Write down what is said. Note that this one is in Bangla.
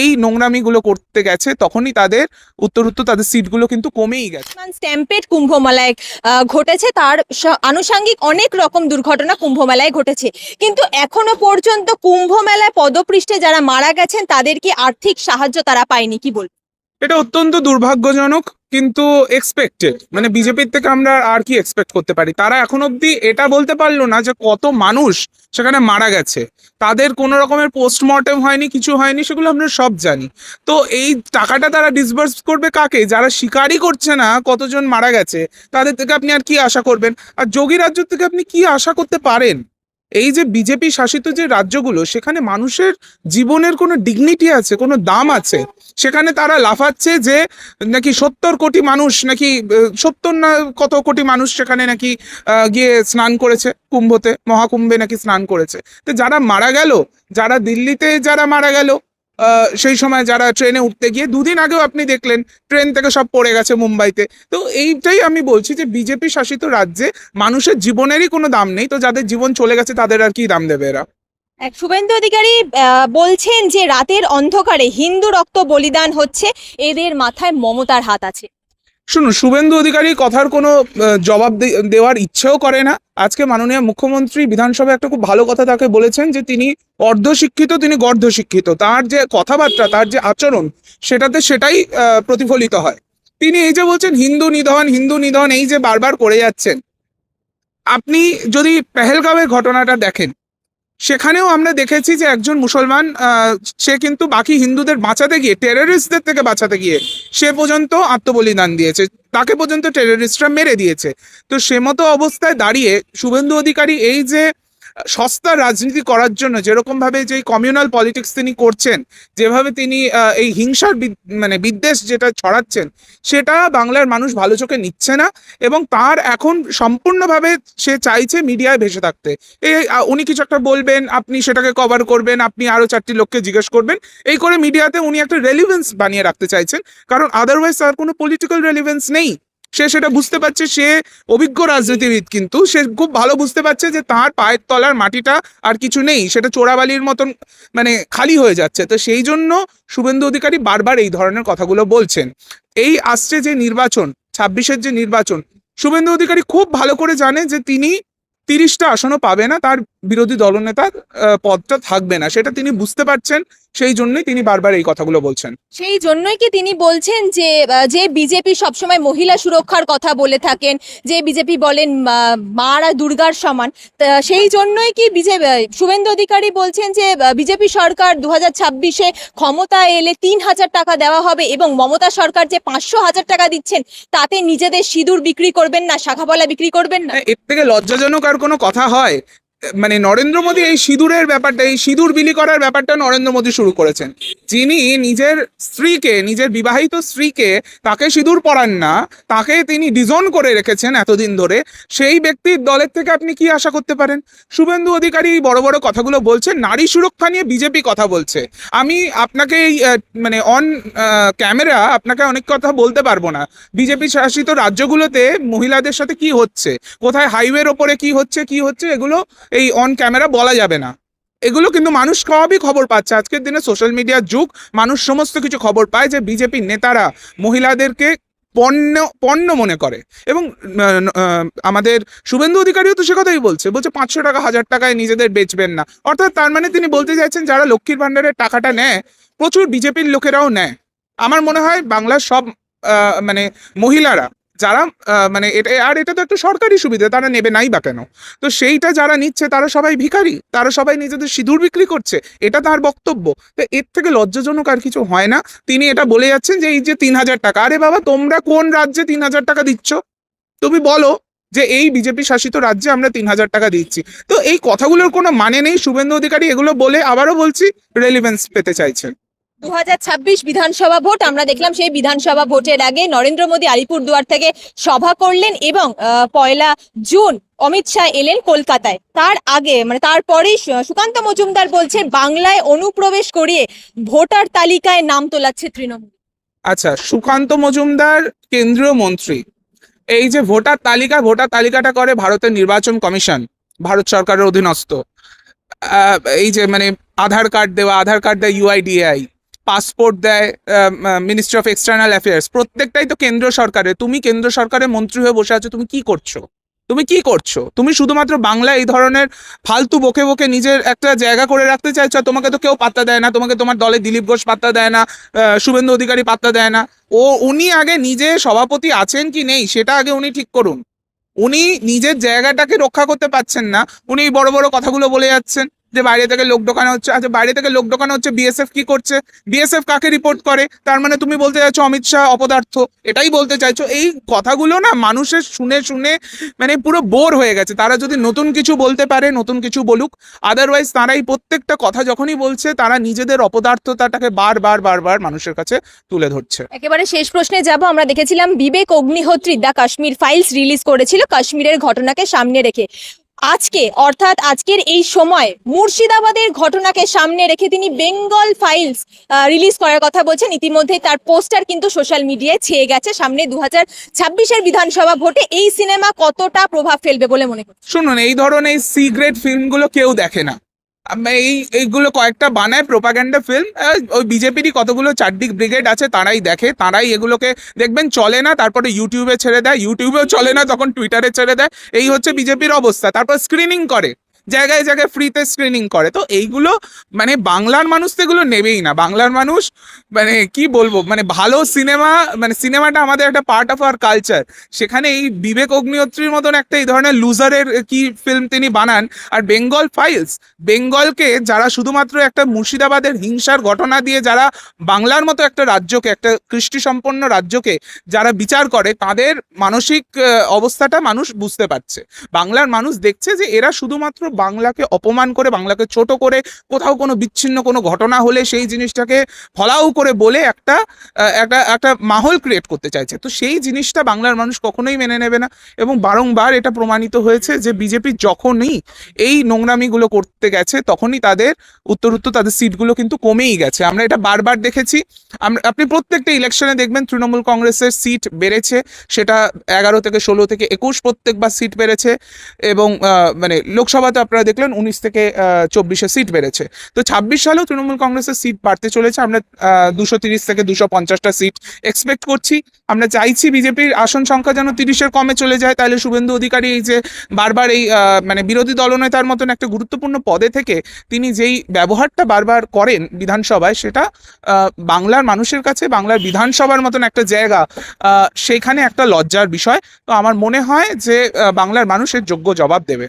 এই নোংরামি গুলো করতে গেছে, তখনই তাদের উত্তর উত্তর তাদের সিটগুলো কিন্তু কমেই গেছে। স্ট্যাম্পেড কুম্ভমেলায় ঘটেছে তার আনুষাঙ্গিক অনেক রকম দুর্ঘটনা কুম্ভমেলায় ঘটেছে। কিন্তু এখনও পর্যন্ত কুম্ভমেলায় পদপৃষ্ঠে যারা মারা গেছেন, তাদের কি আর্থিক সাহায্য তারা পায়নি, কি বল এটা অত্যন্ত দুর্ভাগ্যজনক, কিন্তু এক্সপেক্টেড মানে বিজেপির থেকে আমরা আর কি এক্সপেক্ট করতে পারি? তারা এখন অবধি এটা বলতে পারল না যে কত মানুষ সেখানে মারা গেছে। তাদের কোনো রকমের পোস্টমর্টেম হয়নি, কিছু হয়নি, সেগুলো আমরা সব জানি। তো এই টাকাটা তারা ডিসবার্স করবে কাকে? যারা শিকারই করছে না কতজন মারা গেছে, তাদের থেকে আপনি আর কি আশা করবেন? আর যোগী রাজ্য থেকে আপনি কি আশা করতে পারেন? এই যে বিজেপি শাসিত যে রাজ্যগুলো, সেখানে মানুষের জীবনের কোনো ডিগনিটি আছে, কোনো দাম আছে? সেখানে তারা লাফাচ্ছে যে নাকি সত্তর কোটি মানুষ নাকি সত্তর না কত কোটি মানুষ সেখানে নাকি গিয়ে স্নান করেছে, কুম্ভতে, মহাকুম্ভে নাকি স্নান করেছে। তো যারা মারা গেল, যারা দিল্লিতে যারা মারা গেল সেই সময় যারা ট্রেনে উঠতে গিয়ে দুদিন আগেও আপনি দেখলেন ট্রেন থেকে সব পড়ে গেছে মুম্বাইতে। তো এইটাই আমি বলছি যে বিজেপি শাসিত রাজ্যে মানুষের জীবনেরই কোনো দাম নেই। তো যাদের জীবন চলে গেছে তাদের আর কি দাম দেবে এরা? এক শুভেন্দু অধিকারী বলছেন যে রাতের অন্ধকারে হিন্দু রক্ত বলিদান হচ্ছে এদের মাথায় মমতার হাত আছে। শুনুন শুভেন্দু অধিকারী কথার কোনো জবাব দেওয়ার ইচ্ছেও করে না। আজকে মাননীয় মুখ্যমন্ত্রী বিধানসভায় একটা খুব ভালো কথা তাকে বলেছেন যে তিনি অর্ধশিক্ষিত, তিনি গর্ধ শিক্ষিত তার যে কথাবার্তা, তার যে আচরণ, সেটাতে সেটাই প্রতিফলিত হয়। তিনি এই যে বলছেন, হিন্দু নিধন হিন্দু নিধন এই যে বারবার করে যাচ্ছেন। আপনি যদি পেহেলগাঁওয়ের ঘটনাটা দেখেন সেখানেও আমরা দেখেছি যে একজন মুসলমান সে কিন্তু বাকি হিন্দুদের বাঁচাতে গিয়ে টেররিস্টদের থেকে বাঁচাতে গিয়ে সে পর্যন্ত আত্মবলিদান দিয়েছে। তাকে পর্যন্ত টেররিস্টরা মেরে দিয়েছে। তো সে মতো অবস্থায় দাঁড়িয়ে শুভেন্দু অধিকারী এই যে সস্তা রাজনীতি করার জন্য যেরকম ভাবে যে কমিউনাল পলিটিক্স তিনি করছেন, যেভাবে তিনি এই হিংসার মানে বিদ্বেষ যেটা ছড়াচ্ছেন, সেটা বাংলার মানুষ ভালো চোখে নিচ্ছে না এবং তার এখন সম্পূর্ণভাবে সে চাইছে মিডিয়ায় ভেসে থাকতে। এই উনি কিছু একটা বলবেন, আপনি সেটাকে কভার করবেন, আপনি আরও চারটি লোককে জিজ্ঞেস করবেন, এই করে মিডিয়াতে উনি একটা রেলিভেন্স বানিয়ে রাখতে চাইছেন, কারণ আদারওয়াইজ তার কোনো পলিটিক্যাল রেলিভেন্স নেই। সে সেটা বুঝতে পারছে, সে অভিজ্ঞ রাজনীতিবিদ কিন্তু, সে খুব ভালো বুঝতে পারছে যে তার পায়ের তলার মাটিটা আর কিছু নেই, সেটা চোরাবালির মতন মানে খালি হয়ে যাচ্ছে। তো সেই জন্য শুভেন্দু অধিকারী বারবার এই ধরনের কথাগুলো বলছেন। এই আসছে যে নির্বাচন, ছাব্বিশের যে নির্বাচন, শুভেন্দু অধিকারী খুব ভালো করে জানে যে তিনি তিরিশটা আসনও পাবে না তার বিরোধী দলনেতার পদটা থাকবে না। সেটা তিনি বুঝতে পারছেন সেই জন্যই তিনি বারবার এই কথাগুলো বলছেন। সেই জন্যই কি তিনি বলছেন যে যে বিজেপি সবসময় মহিলা সুরক্ষার কথা বলে থাকেন যে বিজেপি বলেন মারা দুর্গার সমান সেই জন্যই কি বিজেপি শুভেন্দু অধিকারী বলছেন যে বিজেপি সরকার দু হাজার ছাব্বিশে ক্ষমতায় এলে তিন হাজার টাকা দেওয়া হবে এবং মমতা সরকার যে পাঁচশো হাজার টাকা দিচ্ছেন তাতে নিজেদের সিঁদুর বিক্রি করবেন না শাখাবলা বিক্রি করবেন না? হ্যাঁ, এর থেকে লজ্জাজনক কোনো কথা হয়? মানে নরেন্দ্র মোদী এই সিঁদুরের ব্যাপারটা, এই সিঁদুর বিলি করার ব্যাপারটা নরেন্দ্র মোদী শুরু করেছেন। যিনি নিজের স্ত্রীকে, নিজের বিবাহিত স্ত্রীকে তাকে সিঁদুর পরান না, তাকে তিনি ডিজোন করে রেখেছেন এতদিন ধরে, সেই ব্যক্তির দলের থেকে আপনি কি আশা করতে পারেন? শুভেন্দু অধিকারী বড় বড় কথাগুলো বলছেন, নারী সুরক্ষা নিয়ে বিজেপি কথা বলছে। আমি আপনাকে এই মানে অন ক্যামেরা আপনাকে অনেক কথা বলতে পারব না। বিজেপি শাসিত রাজ্যগুলোতে মহিলাদের সাথে কি হচ্ছে? কোথায় হাইওয়ের ওপরে কি হচ্ছে কি হচ্ছে, এগুলো এই অন ক্যামেরা বলা যাবে না। এগুলো কিন্তু মানুষ সবই খবর পাচ্ছে। আজকের দিনে সোশ্যাল মিডিয়ার যুগ, মানুষ সমস্ত কিছু খবর পায় যে বিজেপির নেতারা মহিলাদেরকে পণ্য পণ্য মনে করে। এবং আমাদের শুভেন্দু অধিকারীও তো সে কথাই বলছে। বলছে, পাঁচশো টাকা, হাজার টাকায় নিজেদের বেচবেন না। অর্থাৎ তার মানে তিনি বলতে চাইছেন, যারা লক্ষ্মীর ভাণ্ডারের টাকাটা নেয়, প্রচুর বিজেপির লোকেরাও নেয়। আমার মনে হয় বাংলার সব মানে মহিলারা যারা মানে এটা, আর এটা তো একটা সরকারি সুবিধা, তারা নেবে নাই বা কেন? তো সেইটা যারা নিচ্ছে, তারা সবাই ভিখারি, তারা সবাই নিজেদের সিঁদুর বিক্রি করছে, এটা তার বক্তব্য। তো এর থেকে লজ্জাজনক আর কিছু হয় না। তিনি এটা বলে যাচ্ছেন যে, এই যে তিন হাজার টাকা, আরে বাবা, তোমরা কোন রাজ্যে তিন হাজার টাকা দিচ্ছ? তুমি বলো যে, এই বিজেপি শাসিত রাজ্যে আমরা তিন হাজার টাকা দিচ্ছি। তো এই কথাগুলোর কোনো মানে নেই। শুভেন্দু অধিকারী এগুলো বলে আবারও বলছি রেলিভেন্স পেতে চাইছেন। দু হাজার ছাব্বিশ বিধানসভা ভোট, আমরা দেখলাম সেই বিধানসভা ভোটের আগে নরেন্দ্র মোদী আলিপুরদুয়ার থেকে সভা করলেন এবং পয়লা জুন অমিত শাহ এলেন কলকাতায়। তার আগে মানে তারপরেই সুকান্ত মজুমদার বলছে বাংলায় অনুপ্রবেশ করিয়ে ভোটার তালিকায় নাম তোলাচ্ছে তৃণমূল। আচ্ছা সুকান্ত মজুমদার কেন্দ্রীয় মন্ত্রী। এই যে ভোটার তালিকা, ভোটার তালিকাটা করে ভারতের নির্বাচন কমিশন, ভারত সরকারের অধীনস্থ। এই যে মানে আধার কার্ড দেওয়া, আধার কার্ড দেয় ইউআইডিআই পাসপোর্ট দেয় মিনিস্ট্রি অফ এক্সটার্নাল অ্যাফেয়ার্স প্রত্যেকটাই তো কেন্দ্র সরকারের। তুমি কেন্দ্র সরকারের মন্ত্রী হয়ে বসে আছো, তুমি কি করছ? তুমি কি করছ? তুমি শুধুমাত্র বাংলা এই ধরনের ফালতু বকে বকে নিজের একটা জায়গা করে রাখতে চাইছো তোমাকে তো কেউ পাত্তা দেয় না, তোমাকে তোমার দলে দিলীপ ঘোষ পাত্তা দেয় না শুভেন্দু অধিকারী পাত্তা দেয় না। ও, উনি আগে নিজে সভাপতি আছেন কি নেই, সেটা আগে উনি ঠিক করুন। উনি নিজের জায়গাটাকে রক্ষা করতে পারছেন না, উনি বড় বড় কথাগুলো বলে যাচ্ছেন। যে বাইরে থেকে লোক ঢোকানো হচ্ছে। আচ্ছা বাইরে থেকে লোক ঢোকানো হচ্ছে বিএসএফ কি করছে? বিএসএফ কাকে রিপোর্ট করে? তার মানে তুমি বলতে চাইছো অমিত শাহ অপদার্থ। এটাই বলতে চাইছো। এই কথাগুলো না মানুষের শুনে শুনে মানে পুরো বোর হয়ে গেছে। তারা যদি নতুন কিছু বলতে পারে, নতুন কিছু বলুক আদারওয়াইজ তারা এই প্রত্যেকটা কথা যখনই বলছে, তারা নিজেদের অপদার্থতাটাকে বারবার বারবার মানুষের কাছে তুলে ধরছে। একেবারে শেষ প্রশ্নে যাব। আমরা দেখেছিলাম Vivek Agnihotri the Kashmir files release করেছিল কাশ্মীরের ঘটনাকে সামনে রেখে। আজকে, অর্থাৎ আজকের এই সময় মুর্শিদাবাদের ঘটনাকে সামনে রেখে তিনি বেঙ্গল ফাইলস রিলিজ করার কথা বলছেন। ইতিমধ্যে তার পোস্টার কিন্তু সোশ্যাল মিডিয়ায় ছেয়ে গেছে। সামনে দু হাজার বিধানসভা ভোটে এই সিনেমা কতটা প্রভাব ফেলবে বলে মনে করছেন? শুনুন, এই ধরনের সিগ্রেট ফিল্মগুলো কেউ দেখে না। এই, এইগুলো কয়েকটা বানায় প্রোপাগ্যান্ডা ফিল্ম ওই বিজেপিরই কতগুলো চারদিক ব্রিগেড আছে তারাই দেখে, তারাই এগুলোকে দেখবেন চলে না, তারপরে ইউটিউবে ছেড়ে দেয় ইউটিউবেও চলে না, তখন টুইটারে ছেড়ে দেয়, এই হচ্ছে বিজেপির অবস্থা, তারপর স্ক্রিনিং করে। জায়গায় জায়গায় ফ্রিতে স্ক্রিনিং করে। তো এইগুলো মানে বাংলার মানুষ তো এগুলো নেবেই না। বাংলার মানুষ মানে কি বলব? মানে ভালো সিনেমা মানে সিনেমাটা আমাদের একটা পার্ট অফ আওয়ার কালচার সেখানে এই বিবেক অগ্নিহোত্রীর মতন একটা এই ধরনের লুজারের কি ফিল্ম তিনি বানান। আর বেঙ্গল ফাইলস বেঙ্গলকে যারা শুধুমাত্র একটা মুর্শিদাবাদের হিংসার ঘটনা দিয়ে যারা বাংলার মতো একটা রাজ্যকে, একটা কৃষ্টি সম্পন্ন রাজ্যকে যারা বিচার করে, তাদের মানসিক অবস্থাটা মানুষ বুঝতে পারছে। বাংলার মানুষ দেখছে যে এরা শুধুমাত্র বাংলাকে অপমান করে, বাংলাকে ছোট করে, কোথাও কোনো বিচ্ছিন্ন কোনো ঘটনা হলে সেই জিনিসটাকে ফলাও করে বলে একটা একটা একটা মাহল ক্রিয়েট করতে চাইছে। তো সেই জিনিসটা বাংলার মানুষ কখনোই মেনে নেবে না এবং বারংবার এটা প্রমাণিত হয়েছে যে বিজেপি যখনই এই নোংরামিগুলো করতে গেছে, তখনই তাদের উত্তর উত্তর তাদের সিটগুলো কিন্তু কমেই গেছে। আমরা এটা বারবার দেখেছি। আমরা আপনি প্রত্যেকটা ইলেকশনে দেখবেন তৃণমূল কংগ্রেসের সিট বেড়েছে, সেটা এগারো থেকে ষোলো থেকে একুশ প্রত্যেকবার সিট বেড়েছে এবং মানে লোকসভাতে আপনারা দেখলেন উনিশ থেকে চব্বিশে সিট বেড়েছে। তো ছাব্বিশ সালেও তৃণমূল কংগ্রেসের সিট বাড়তে চলেছে। আমরা দুশো তিরিশ থেকে দুশো পঞ্চাশটা সিট এক্সপেক্ট করছি। আমরা চাইছি বিজেপির আসন সংখ্যা যেন তিরিশের কমে চলে যায়। তাহলে শুভেন্দু অধিকারী এই যে বারবার এই মানে বিরোধী দলনেতার মতন একটা গুরুত্বপূর্ণ পদে থেকে তিনি যেই ব্যবহারটা বারবার করেন বিধানসভায়, সেটা বাংলার মানুষের কাছে, বাংলার বিধানসভার মতন একটা জায়গা সেখানে একটা লজ্জার বিষয়। তো আমার মনে হয় যে বাংলার মানুষের যোগ্য জবাব দেবে।